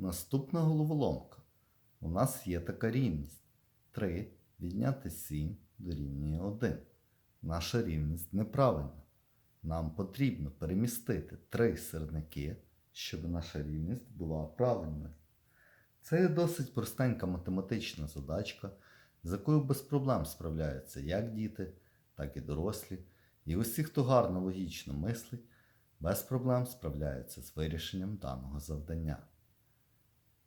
Наступна головоломка. У нас є така рівність. 3 відняти 7 дорівнює 1. Наша рівність неправильна. Нам потрібно перемістити три сірники, щоб наша рівність була правильною. Це є досить простенька математична задачка, з якою без проблем справляються як діти, так і дорослі. І усі, хто гарно логічно мислить, без проблем справляються з вирішенням даного завдання.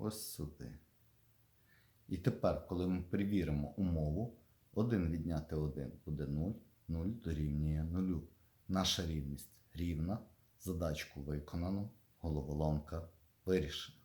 ось сюди. І тепер, коли ми перевіримо умову, 1 відняти 1 буде 0, 0 дорівнює 0. Наша рівність рівна, задачку виконано, головоломка вирішена.